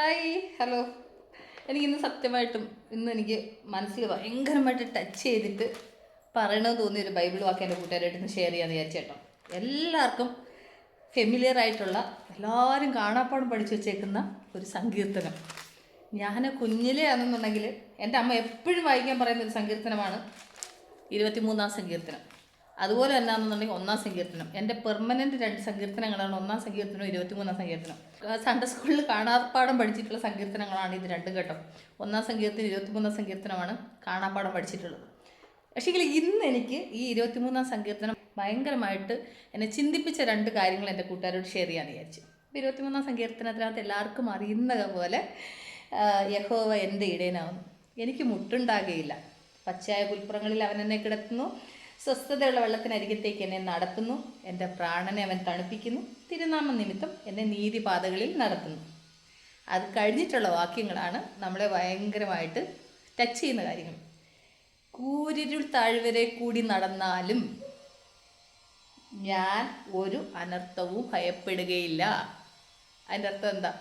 Hi hello എനിക്കിന്ന് സത്യമായിട്ടും ഇന്ന് എനിക്ക് മനസ്സിൽ ഭയങ്കരമായിട്ട് ടച്ച് ചെയ്തിട്ട് പറയണമെന്ന് തോന്നിയ ഒരു ബൈബിൾ വാക്ക് എന്റെ കൂട്ടുകാരായിട്ട് ഷെയർ ചെയ്യാമെന്ന് വിചാരിച്ചേട്ടോ എല്ലാവർക്കും ഫെമിലിയർ ആയിട്ടുള്ള എല്ലാവരും കാണാപ്പാടും പഠിച്ചു വെച്ചേക്കുന്ന ഒരു സങ്കീർത്തനം. ഞാൻ കുഞ്ഞിലേ ആണെന്നുണ്ടെങ്കിൽ എന്റെ അമ്മ എപ്പോഴും വായിക്കാൻ പറയുന്ന ഒരു സങ്കീർത്തനമാണ് ഇരുപത്തിമൂന്നാം സങ്കീർത്തനം. അതുപോലെ തന്നെ ആണെന്നുണ്ടെങ്കിൽ ഒന്നാം സങ്കീർത്തനം. എന്റെ പെർമനന്റ് രണ്ട് സങ്കീർത്തനങ്ങളാണ്. ഒന്നാം സങ്കീർത്തനം ഇരുപത്തിമൂന്നാം സങ്കീർത്തനം സൺഡേ സ്കൂളിൽ കാണാപ്പാടം പഠിച്ചിട്ടുള്ള സങ്കീർത്തനങ്ങളാണ് ഇത് രണ്ടും കേട്ടോ ഒന്നാം സങ്കീർത്തനം ഇരുപത്തിമൂന്നാം സങ്കീർത്തനമാണ് കാണാപ്പാടം പഠിച്ചിട്ടുള്ളത്. പക്ഷേ ഇന്ന് എനിക്ക് ഈ ഇരുപത്തിമൂന്നാം സങ്കീർത്തനം ഭയങ്കരമായിട്ട് എന്നെ ചിന്തിപ്പിച്ച രണ്ട് കാര്യങ്ങൾ എന്റെ കൂട്ടുകാരോട് ഷെയർ ചെയ്യാമെന്ന് വിചാരിച്ചു. അപ്പോൾ ഇരുപത്തിമൂന്നാം സങ്കീർത്തനത്തിനകത്ത് എല്ലാവർക്കും അറിയുന്ന പോലെ യഹോവ എന്റെ ഇടയനാവുന്നു. എനിക്ക് മുട്ടുണ്ടാകുകയില്ല പച്ചയായ പുൽപ്പുറങ്ങളിൽ അവൻ എന്നെ കിടത്തുന്നു. സ്വസ്ഥതയുള്ള വെള്ളത്തിനരികത്തേക്ക് എന്നെ നടത്തുന്നു. എന്റെ പ്രാണനെ അവൻ തണുപ്പിക്കുന്നു. തിരുനാമ നിമിത്തം എന്നെ നീതിപാതകളിൽ നടത്തുന്നു. അത് കഴിഞ്ഞിട്ടുള്ള വാക്യങ്ങളാണ് നമ്മളെ ഭയങ്കരമായിട്ട് ടച്ച് ചെയ്യുന്ന കാര്യങ്ങൾ. കൂരിരുൾ താഴ്വരെ കൂടി നടന്നാലും ഞാൻ ഒരു അനർത്ഥവും ഭയപ്പെടുകയില്ല. അതിന്റെ അർത്ഥം എന്താ?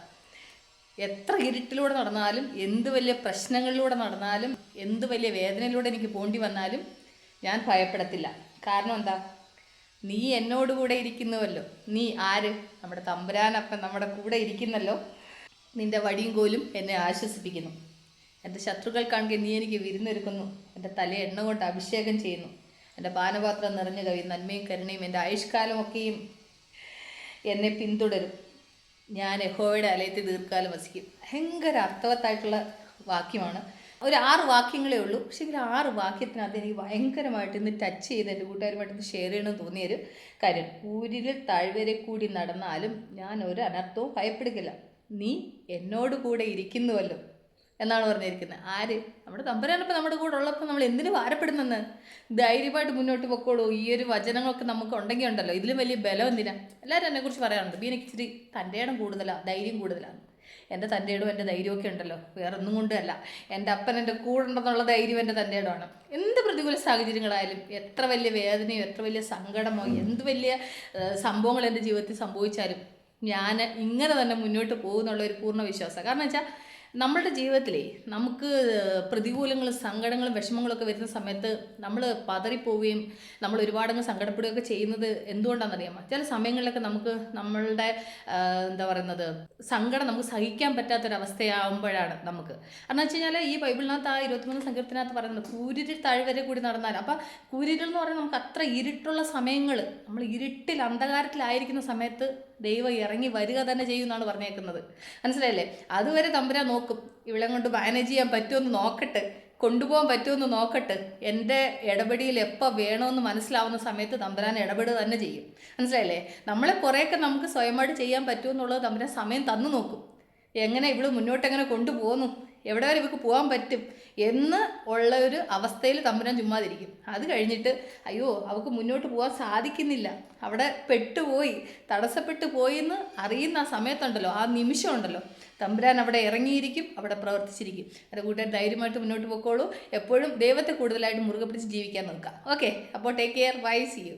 എത്ര ഇരുട്ടിലൂടെ നടന്നാലും എന്ത് വലിയ പ്രശ്നങ്ങളിലൂടെ നടന്നാലും എന്ത് വലിയ വേദനയിലൂടെ എനിക്ക് പോണ്ടി വന്നാലും ഞാൻ ഭയപ്പെടത്തില്ല. കാരണം എന്താ? നീ എന്നോട് കൂടെ ഇരിക്കുന്നുവല്ലോ. നീ ആര്? നമ്മുടെ തമ്പുരാനപ്പൻ നമ്മുടെ കൂടെ ഇരിക്കുന്നല്ലോ. നിന്റെ വടിയും കോലും എന്നെ ആശ്വസിപ്പിക്കുന്നു. എന്റെ ശത്രുക്കൾ കാണുക നീ എനിക്ക് വിരുന്നൊരുക്കുന്നു. എന്റെ തല എണ്ണ കൊണ്ട് അഭിഷേകം ചെയ്യുന്നു. എന്റെ പാനപാത്രം നിറഞ്ഞു കവി നന്മയും കരുണയും എന്റെ ആയുഷ്കാലമൊക്കെയും എന്നെ പിന്തുടരും. ഞാൻ യഹോവയുടെ അലയത്തിൽ ദീർഘകാലം വസിക്കും. ഭയങ്കര അർത്ഥവത്തായിട്ടുള്ള വാക്യമാണ്. ഒരു ആറ് വാക്യങ്ങളേ ഉള്ളൂ. പക്ഷേ എങ്കിൽ ആറ് വാക്യത്തിനകത്ത് എനിക്ക് ഭയങ്കരമായിട്ട് ഇന്ന് ടച്ച് ചെയ്ത് എന്റെ കൂട്ടുകാരുമായിട്ട് ഷെയർ ചെയ്യണമെന്ന് തോന്നിയൊരു കാര്യം. ഊരിൽ താഴ്വരെ കൂടി നടന്നാലും ഞാൻ ഒരു അനർത്ഥവും ഭയപ്പെടുകില്ല നീ എന്നോട് കൂടെ ഇരിക്കുന്നുവല്ലോ എന്നാണ് പറഞ്ഞിരിക്കുന്നത്. ആര്? നമ്മുടെ തമ്പരാനപ്പം നമ്മുടെ കൂടെ ഉള്ളപ്പോൾ നമ്മൾ എന്തിനു ഭാരപ്പെടുന്നെന്ന്? ധൈര്യമായിട്ട് മുന്നോട്ട് പൊക്കോളൂ. ഈ ഒരു വചനങ്ങളൊക്കെ നമുക്ക് ഉണ്ടെങ്കിൽ ഉണ്ടല്ലോ. ഇതിലും വലിയ ബലം എന്തിനാ? എല്ലാവരും എന്നെക്കുറിച്ച് പറയാറുണ്ട്. ബീനക്ക് ഇച്ചിരി തന്റെ ഇടം കൂടുതലാണ് ധൈര്യം കൂടുതലാണ് എന്റെ തന്റെ ഇടവും എന്റെ ധൈര്യമൊക്കെ ഉണ്ടല്ലോ. വേറെ ഒന്നും കൊണ്ടല്ല എന്റെ അപ്പൻ എന്റെ കൂടെ ഉണ്ടെന്നുള്ള ധൈര്യം എന്റെ തന്റെ ഇടമാണ് എന്ത് പ്രതികൂല സാഹചര്യങ്ങളായാലും എത്ര വലിയ വേദനയോ എത്ര വലിയ സങ്കടമോ എന്ത് വലിയ സംഭവങ്ങൾ എന്റെ ജീവിതത്തിൽ സംഭവിച്ചാലും ഞാൻ ഇങ്ങനെ തന്നെ മുന്നോട്ട് പോകുന്നുള്ള ഒരു പൂർണ വിശ്വാസം കാരണം വെച്ചാൽ നമ്മളുടെ ജീവിതത്തിലേ നമുക്ക് പ്രതികൂലങ്ങളും സങ്കടങ്ങളും വിഷമങ്ങളൊക്കെ വരുന്ന സമയത്ത് നമ്മൾ പതറിപ്പോവുകയും നമ്മൾ ഒരുപാടങ്ങ് സങ്കടപ്പെടുകയൊക്കെ ചെയ്യുന്നത് എന്തുകൊണ്ടാണെന്നറിയാമോ? ചില സമയങ്ങളിലൊക്കെ നമുക്ക് നമ്മളുടെ എന്താ പറയുന്നത് സങ്കടം നമുക്ക് സഹിക്കാൻ പറ്റാത്തൊരവസ്ഥയാകുമ്പോഴാണ് നമുക്ക്. കാരണം വെച്ച് കഴിഞ്ഞാൽ ഈ ബൈബിളിനകത്ത് ആ ഇരുപത്തിമൂന്ന് സങ്കീർത്തനകത്ത് പറയുന്നത് കൂരിരിൽ താഴ്വരെ കൂടി നടന്നാൽ അപ്പം കൂരിരിൽ എന്ന് പറഞ്ഞാൽ നമുക്ക് അത്ര ഇരുട്ടുള്ള സമയങ്ങൾ നമ്മൾ ഇരുട്ടിൽ അന്ധകാരത്തിലായിരിക്കുന്ന സമയത്ത് ദൈവം ഇറങ്ങി വരിക തന്നെ ചെയ്യുമെന്നാണ് പറഞ്ഞേക്കുന്നത്. മനസ്സിലായില്ലേ? അതുവരെ തമ്പുരാൻ നോക്കും ഇവളെ കൊണ്ട് മാനേജ് ചെയ്യാൻ പറ്റുമെന്ന് നോക്കട്ടെ കൊണ്ടുപോകാൻ പറ്റുമെന്ന് നോക്കട്ടെ എന്റെ ഇടപെടിയിൽ എപ്പോൾ വേണമെന്ന് മനസ്സിലാവുന്ന സമയത്ത് തമ്പുരാൻ ഇടപെടുക തന്നെ ചെയ്യും. മനസ്സിലായില്ലേ? നമ്മളെ കുറേയൊക്കെ നമുക്ക് സ്വയമായിട്ട് ചെയ്യാൻ പറ്റുമെന്നുള്ളത് തമ്പുരാൻ സമയം തന്നു നോക്കും. എങ്ങനെ ഇവൾ മുന്നോട്ട് എങ്ങനെ കൊണ്ടുപോകുന്നു? എവിടെ വരെ ഇവർക്ക് പോകാൻ പറ്റും എന്ന് ഉള്ള ഒരു അവസ്ഥയിൽ തമ്പുരാൻ ചുമ്മാതിരിക്കും. അത് കഴിഞ്ഞിട്ട് അയ്യോ അവൾക്ക് മുന്നോട്ട് പോകാൻ സാധിക്കുന്നില്ല. അവിടെ പെട്ടുപോയി തടസ്സപ്പെട്ടു പോയി എന്ന് അറിയുന്ന ആ സമയത്തുണ്ടല്ലോ ആ നിമിഷം ഉണ്ടല്ലോ തമ്പുരാൻ അവിടെ ഇറങ്ങിയിരിക്കും അവിടെ പ്രവർത്തിച്ചിരിക്കും. അത് കൂട്ടുകാർ ധൈര്യമായിട്ട് മുന്നോട്ട് പോയിക്കോളൂ എപ്പോഴും ദൈവത്തെ കൂടുതലായിട്ട് മുറുകെ പിടിച്ച് ജീവിക്കാൻ നോക്കുക. ഓക്കെ അപ്പോൾ take care bye see you